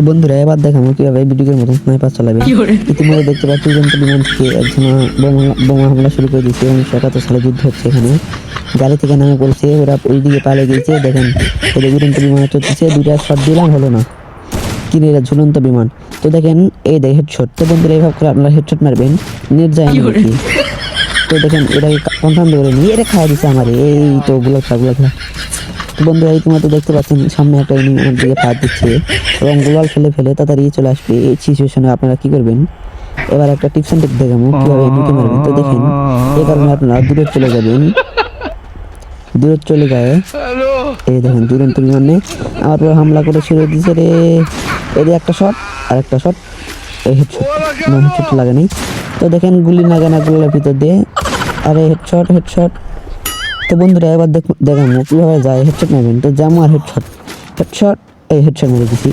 তো বন্ধুরা এবার দেখাবো কীভাবে ভিডিওর মতন স্নাইপার চালাবে। ইতিমধ্যে দেখতে পাচ্ছি উড়ন্ত বিমান থেকে একজন বোমা বোমা হামলা শুরু করে দিয়েছে। উনিশশো একাত্তর সালে যুদ্ধ হচ্ছে এখানে। গাড়ি থেকে নামে পড়ছে ওরা ওই দিকে পালিয়ে গিয়েছে। দেখেন উড়ন্ত বিমান চলতেছে দুইটা শট দিলাম হলো না। কিনে এরা ঝুলন্ত বিমান। তো দেখেন এই দেখ হেডশট তো বন্ধুরা এইভাবে করে আপনারা হেডশট মারবেন নেট যায়? তো দেখেন এটা কনফার্ম করে নিয়ে এটা খাওয়া দিচ্ছে আমার। এই তো গুলো খা গুলো তো বন্ধুরা, ইতিমধ্যে দেখতে পাচ্ছেন, সামনে একটা এনিমি আমার দিকে ফায়ার দিচ্ছে এবং গোলাল ফেলে ফেলে তাড়াতাড়ি চলে আসবে এই সিচুয়েশনে আপনারা কি করবেন? এবার একটা টিপস অ্যান্ড ট্রিক দেখাবো কীভাবে এমনিকে মারবেন। তো দেখেন, এই কারণে আপনারা দূরে চলে যাবেন। দূরে চলে যায়। এই দেখেন, দুরন্ত বিমানে আমার উপর হামলা করে ছেড়ে দিয়েছে রে। এদের একটা শট আর একটা শট এই হেডশট লাগে নাই। তো দেখেন, গুলি না গুলোর ভিতর দিয়ে, আরে হেডশট হেডশট তো বন্ধুরা, এবার দেখাবো কীভাবে যায় হেডশট মারবেন তো জামু আর হেডশট হেডশট এই হেডশট মেরে দিছি